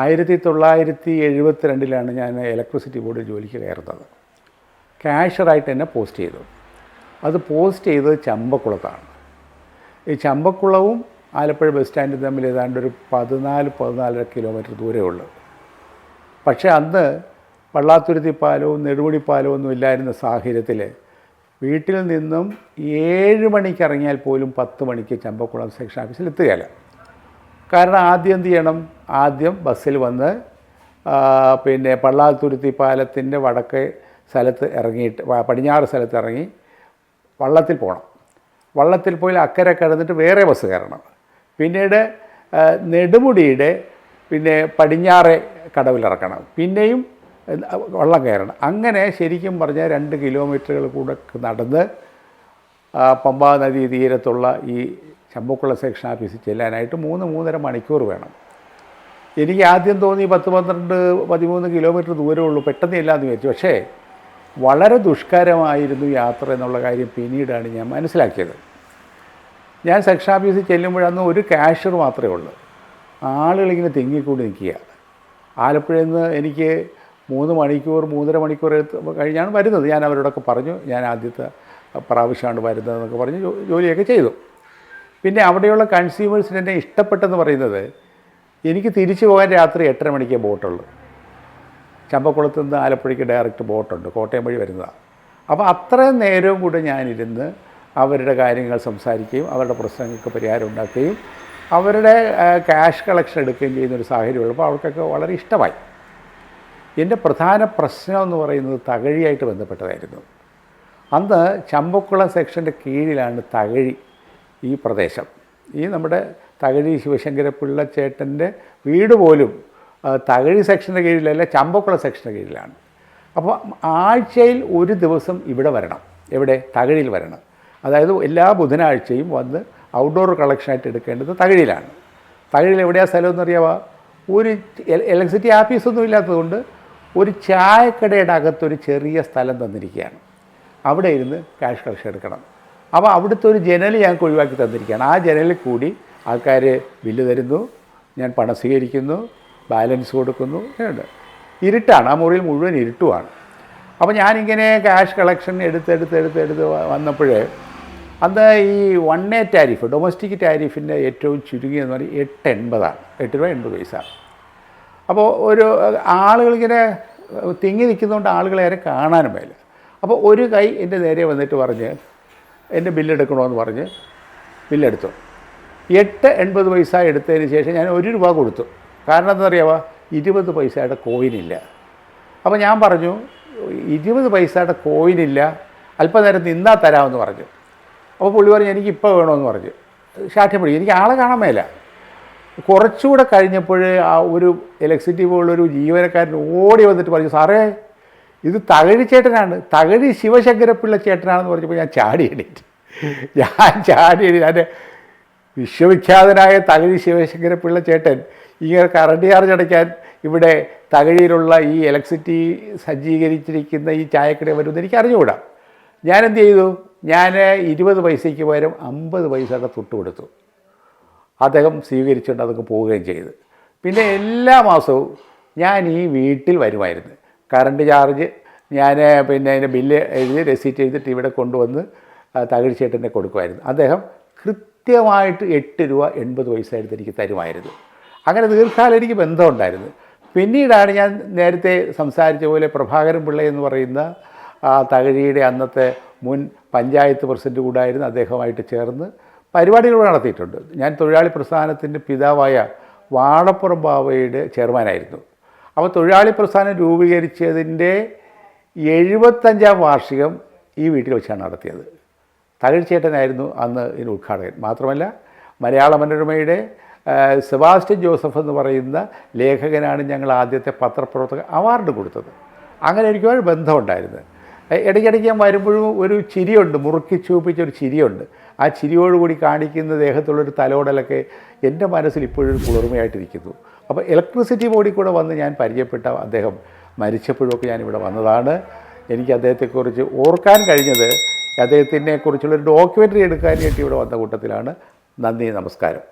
ആയിരത്തി തൊള്ളായിരത്തി എഴുപത്തി രണ്ടിലാണ് ഞാൻ ഇലക്ട്രിസിറ്റി ബോർഡിൽ ജോലിക്ക് കയറുന്നത്. ക്യാഷറായിട്ട് എന്നെ പോസ്റ്റ് ചെയ്തു. അത് പോസ്റ്റ് ചെയ്തത് ചമ്പക്കുളത്താണ്. ഈ ചമ്പക്കുളവും ആലപ്പുഴ ബസ് സ്റ്റാൻഡും തമ്മിൽ ഏതാണ്ട് ഒരു പതിനാല് പതിനാലര കിലോമീറ്റർ ദൂരമേ പക്ഷേ അന്ന് പള്ളാത്തുരുത്തി പാലവും നെടുമുടി പാലവും ഒന്നും ഇല്ലായിരുന്ന സാഹചര്യത്തിൽ വീട്ടിൽ നിന്നും ഏഴ് മണിക്ക് ഇറങ്ങിയാൽ പോലും പത്ത് മണിക്ക് ചമ്പക്കുളം സെക്ഷൻ ഓഫീസിൽ എത്തുകയില്ല. കാരണം ആദ്യം എന്ത് ചെയ്യണം? ആദ്യം ബസ്സിൽ വന്ന് പിന്നെ പള്ളാത്തുരുത്തി പാലത്തിന്റെ വടക്ക് സ്ഥലത്ത് ഇറങ്ങിയിട്ട് പടിഞ്ഞാറ് സ്ഥലത്ത് ഇറങ്ങി വള്ളത്തിൽ പോകണം. വള്ളത്തിൽ പോയി അക്കരെ കിടന്നിട്ട് വേറെ ബസ് കയറണം. പിന്നീട് നെടുമുടിയുടെ പിന്നെ പടിഞ്ഞാറെ കടവിലിറക്കണം പിന്നെയും വള്ളം കയറണം. അങ്ങനെ ശരിക്കും പറഞ്ഞാൽ രണ്ട് കിലോമീറ്ററുകൾ കൂടെ നടന്ന് പമ്പാ നദി തീരത്തുള്ള ഈ ചമ്പക്കുളം സെക്ഷൻ ഓഫീസിൽ ചെല്ലാനായിട്ട് മൂന്ന് മൂന്നര മണിക്കൂർ വേണം. എനിക്ക് ആദ്യം തോന്നി പത്ത് പന്ത്രണ്ട് പതിമൂന്ന് കിലോമീറ്റർ ദൂരമേ ഉള്ളൂ പെട്ടെന്ന് ഇല്ലാന്ന് വിചാരിച്ചു. പക്ഷേ വളരെ ദുഷ്കരമായിരുന്നു യാത്ര എന്നുള്ള കാര്യം പിന്നീടാണ് ഞാൻ മനസ്സിലാക്കിയത്. ഞാൻ സെക്ഷൻ ഓഫീസിൽ ചെല്ലുമ്പോഴന്ന് ഒരു ക്യാഷ്യർ മാത്രമേ ഉള്ളൂ. ആളുകളിങ്ങനെ തിങ്ങിക്കൂടി നിൽക്കുക. ആലപ്പുഴയിൽ നിന്ന് എനിക്ക് മൂന്ന് മണിക്കൂർ മൂന്നര മണിക്കൂർ കഴിഞ്ഞാണ് വരുന്നത്. ഞാൻ അവരോടൊക്കെ പറഞ്ഞു ഞാൻ ആദ്യത്തെ പ്രാവശ്യമാണ് വരുന്നതെന്നൊക്കെ പറഞ്ഞ് ജോലിയൊക്കെ ചെയ്തു. പിന്നെ അവിടെയുള്ള കൺസ്യൂമേഴ്സിന് എന്നെ ഇഷ്ടപ്പെട്ടെന്ന് പറയുന്നത് എനിക്ക് തിരിച്ചു പോകാൻ രാത്രി എട്ടര മണിക്കേ ബോട്ടുള്ളൂ. ചമ്പക്കുളത്ത് നിന്ന് ആലപ്പുഴയ്ക്ക് ഡയറക്റ്റ് ബോട്ടുണ്ട്. കോട്ടയം വഴി വരുന്നതാണ് അപ്പോൾ അത്രയും നേരവും കൂടെ ഞാനിരുന്ന് അവരുടെ കാര്യങ്ങൾ സംസാരിക്കുകയും അവരുടെ പ്രശ്നങ്ങൾക്ക് പരിഹാരം ഉണ്ടാക്കുകയും അവരുടെ ക്യാഷ് കളക്ഷൻ എടുക്കുകയും ചെയ്യുന്നൊരു സാഹചര്യം ഉള്ളപ്പോൾ അവർക്കൊക്കെ വളരെ ഇഷ്ടമായി. എന്റെ പ്രധാന പ്രശ്നം എന്ന് പറയുന്നത് തകഴിയായിട്ട് ബന്ധപ്പെട്ടതായിരുന്നു. അന്ന് ചമ്പക്കുളം സെക്ഷന്റെ കീഴിലാണ് തകഴി ഈ പ്രദേശം. ഈ നമ്മുടെ തകഴി ശിവശങ്കര പിള്ളച്ചേട്ടന്റെ വീട് പോലും തകഴി സെക്ഷന്റെ കീഴിലല്ല ചമ്പക്കുള സെക്ഷന്റെ കീഴിലാണ്. അപ്പോൾ ആഴ്ചയിൽ ഒരു ദിവസം ഇവിടെ വരണം. എവിടെ? തകഴിയിൽ വരണം. അതായത് എല്ലാ ബുധനാഴ്ചയും വന്ന് ഔട്ട്ഡോർ കളക്ഷനായിട്ട് എടുക്കേണ്ടത് തകഴിയിലാണ്. തകഴിയിൽ എവിടെയാണ് സ്ഥലം എന്നറിയാവാ ഒരു ഇലക്ട്രിസിറ്റി ആഫീസൊന്നും ഇല്ലാത്തതുകൊണ്ട് ഒരു ചായക്കടയുടെ അകത്തൊരു ചെറിയ സ്ഥലം തന്നിരിക്കുകയാണ്. അവിടെ ഇരുന്ന് ക്യാഷ് കളക്ഷൻ എടുക്കണം. അപ്പോൾ അവിടുത്തെ ഒരു ജനൽ ഞങ്ങൾക്ക് ഒഴിവാക്കി തന്നിരിക്കുകയാണ്. ആ ജനലിൽ കൂടി ആൾക്കാർ ബില്ല് തരുന്നു ഞാൻ പണം സ്വീകരിക്കുന്നു ബാലൻസ് കൊടുക്കുന്നു ഉണ്ട് ഇരുട്ടാണ് ആ മുറിയിൽ മുഴുവൻ ഇരുട്ടുമാണ്. അപ്പോൾ ഞാനിങ്ങനെ ക്യാഷ് കളക്ഷൻ എടുത്തെടുത്ത് എടുത്ത് എടുത്ത് എടുത്ത് വന്നപ്പോഴേ അന്ന് ഈ വൺ എ ടാരിഫ് ഡൊമസ്റ്റിക് ടാരിഫിന്റെ ഏറ്റവും ചുരുങ്ങിയെന്ന് പറഞ്ഞാൽ എട്ട് എൺപതാണ് എട്ട് രൂപ എൺപത് പൈസ. അപ്പോൾ ഒരു ആളുകളിങ്ങനെ തിങ്ങി നിൽക്കുന്നതുകൊണ്ട് ആളുകളേറെ കാണാനും മേല. അപ്പോൾ ഒരു കൈ എന്റെ നേരെ വന്നിട്ട് പറഞ്ഞ് എന്റെ ബില്ലെടുക്കണമെന്ന് പറഞ്ഞ് ബില്ലെടുത്തു. എട്ട് എൺപത് പൈസ എടുത്തതിന് ശേഷം ഞാൻ ഒരു രൂപ കൊടുത്തു. കാരണം എന്താ അറിയാവോ ഇരുപത് പൈസയുടെ കോയിനില്ല അപ്പോൾ ഞാൻ പറഞ്ഞു ഇരുപത് പൈസയുടെ കോയിനില്ല അല്പനേരം നിന്നാൽ തരാമെന്ന് പറഞ്ഞു. അപ്പോൾ പുള്ളി പറഞ്ഞു എനിക്ക് ഇപ്പോൾ വേണമെന്ന് പറഞ്ഞു. ശാഠ്യം പിടി എനിക്ക് ആളെ കാണാൻ മേല. കുറച്ചുകൂടെ കഴിഞ്ഞപ്പോൾ ആ ഒരു ഇലക്ട്രിസിറ്റി പോലുള്ളൊരു ജീവനക്കാരൻ ഓടി വന്നിട്ട് പറഞ്ഞു സാറേ ഇത് തകഴി ചേട്ടനാണ്. തകഴി ശിവശങ്കരപ്പിള്ള ചേട്ടനാണെന്ന് പറഞ്ഞപ്പോൾ ഞാൻ ചാടി എണീറ്റ്. ഞാൻ ചാടി എണീറ്റ്. എന്റെ വിശ്വവിഖ്യാതനായ തകഴി ശിവശങ്കരപ്പിള്ള ചേട്ടൻ ഇങ്ങനെ കറണ്ട് ചാർജ് അടയ്ക്കാൻ ഇവിടെ തകഴിയിലുള്ള ഈ ഇലക്ട്രിസിറ്റി സജ്ജീകരിച്ചിരിക്കുന്ന ഈ ചായക്കട വരുമെന്ന് എനിക്ക് അറിഞ്ഞുകൂടാ. ഞാൻ എന്ത് ചെയ്തു? ഞാൻ ഇരുപത് പൈസയ്ക്ക് പകരം അമ്പത് പൈസയുടെ തൊട്ട് കൊടുത്തു. അദ്ദേഹം സ്വീകരിച്ചുകൊണ്ട് അതൊക്കെ പോവുകയും ചെയ്തു. പിന്നെ എല്ലാ മാസവും ഞാൻ ഈ വീട്ടിൽ വരുമായിരുന്നു. കറണ്ട് ചാർജ് ഞാൻ പിന്നെ അതിന്റെ ബില്ല് എഴുതി രസീറ്റ് എഴുതിയിട്ട് ഇവിടെ കൊണ്ടുവന്ന് ആ, തകഴി ചേട്ടനെ കൊടുക്കുമായിരുന്നു. അദ്ദേഹം കൃത്യമായിട്ട് എട്ട് രൂപ എൺപത് പൈസ എനിക്ക് തരുമായിരുന്നു. അങ്ങനെ ദീർഘകാലം എനിക്ക് ബന്ധമുണ്ടായിരുന്നു. പിന്നീടാണ് ഞാൻ നേരത്തെ സംസാരിച്ച പോലെ പ്രഭാകരൻ പിള്ള എന്ന് പറയുന്ന തകഴിയുടെ അന്നത്തെ മുൻ പഞ്ചായത്ത് പ്രസിഡന്റ് കൂടായിരുന്നു അദ്ദേഹമായിട്ട് ചേർന്ന് പരിപാടികൾ നടത്തിയിട്ടുണ്ട്. ഞാൻ തൊഴിലാളി പ്രസ്ഥാനത്തിന്റെ പിതാവായ വാഴപ്പുറം ബാവയുടെ ചെയർമാനായിരുന്നു. അപ്പോൾ തൊഴിലാളി പ്രസ്ഥാനം രൂപീകരിച്ചതിന്റെ എഴുപത്തഞ്ചാം വാർഷികം ഈ വീട്ടിൽ വെച്ചാണ് നടത്തിയത്. തകഴ്ചേട്ടനായിരുന്നു അന്ന് ഇതിന് ഉദ്ഘാടകൻ. മാത്രമല്ല മലയാള മനോരമയുടെ സെബാസ്റ്റ്യൻ ജോസഫ് എന്ന് പറയുന്ന ലേഖകനാണ് ഞങ്ങൾ ആദ്യത്തെ പത്രപ്രവർത്തക അവാർഡ് കൊടുത്തത്. അങ്ങനെ എനിക്കൊരു ബന്ധമുണ്ടായിരുന്നു. ഇടയ്ക്കിടയ്ക്ക് ഞാൻ വരുമ്പോഴും ഒരു ചിരിയുണ്ട് മുറുക്കി ചൂപ്പിച്ച ഒരു ചിരിയുണ്ട്. ആ ചിരിയോടുകൂടി കാണിക്കുന്ന ദേഹത്തുള്ളൊരു തലോടലൊക്കെ എന്റെ മനസ്സിൽ ഇപ്പോഴും കുളിർമയായിട്ടിരിക്കുന്നു. അപ്പോൾ ഇലക്ട്രിസിറ്റി ബോർഡിൽ കൂടെ വന്ന് ഞാൻ പരിചയപ്പെട്ട അദ്ദേഹം മരിച്ചപ്പോഴൊക്കെ ഞാനിവിടെ വന്നതാണ്. എനിക്ക് അദ്ദേഹത്തെക്കുറിച്ച് ഓർക്കാൻ കഴിഞ്ഞത് അദ്ദേഹത്തിനെ കുറിച്ചുള്ളൊരു ഡോക്യുമെന്ററി എടുക്കാനായിട്ട് ഇവിടെ വന്ന കൂട്ടത്തിലാണ്. നന്ദി നമസ്കാരം.